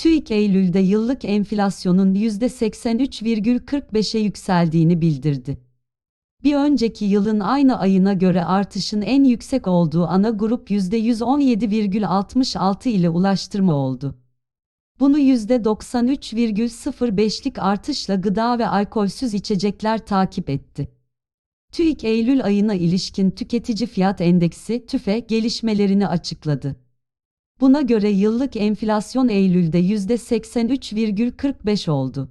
TÜİK Eylül'de yıllık enflasyonun %83,45'e yükseldiğini bildirdi. Bir önceki yılın aynı ayına göre artışın en yüksek olduğu ana grup %117,66 ile ulaştırma oldu. Bunu %93,05'lik artışla gıda ve alkolsüz içecekler takip etti. TÜİK Eylül ayına ilişkin tüketici fiyat endeksi TÜFE gelişmelerini açıkladı. Buna göre yıllık enflasyon Eylül'de %83,45 oldu.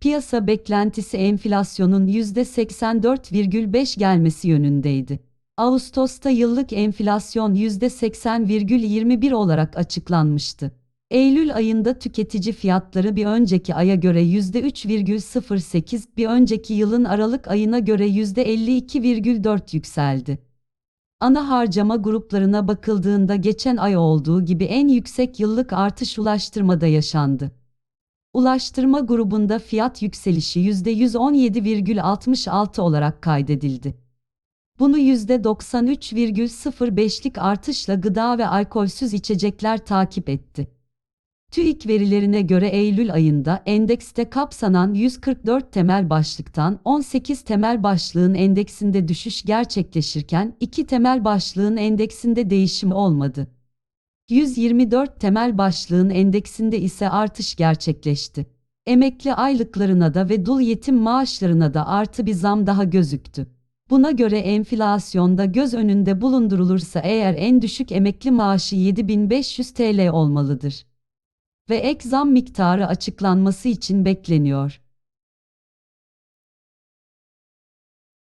Piyasa beklentisi enflasyonun %84,5 gelmesi yönündeydi. Ağustos'ta yıllık enflasyon %80,21 olarak açıklanmıştı. Eylül ayında tüketici fiyatları bir önceki aya göre %3,08, bir önceki yılın Aralık ayına göre %52,4 yükseldi. Ana harcama gruplarına bakıldığında geçen ay olduğu gibi en yüksek yıllık artış ulaştırmada yaşandı. Ulaştırma grubunda fiyat yükselişi %117,66 olarak kaydedildi. Bunu %93,05'lik artışla gıda ve alkolsüz içecekler takip etti. TÜİK verilerine göre Eylül ayında endekste kapsanan 144 temel başlıktan 18 temel başlığın endeksinde düşüş gerçekleşirken 2 temel başlığın endeksinde değişim olmadı. 124 temel başlığın endeksinde ise artış gerçekleşti. Emekli aylıklarına da ve dul yetim maaşlarına da artı bir zam daha gözüktü. Buna göre enflasyonda göz önünde bulundurulursa eğer en düşük emekli maaşı 7500 TL olmalıdır ve ek zam miktarı açıklanması için bekleniyor.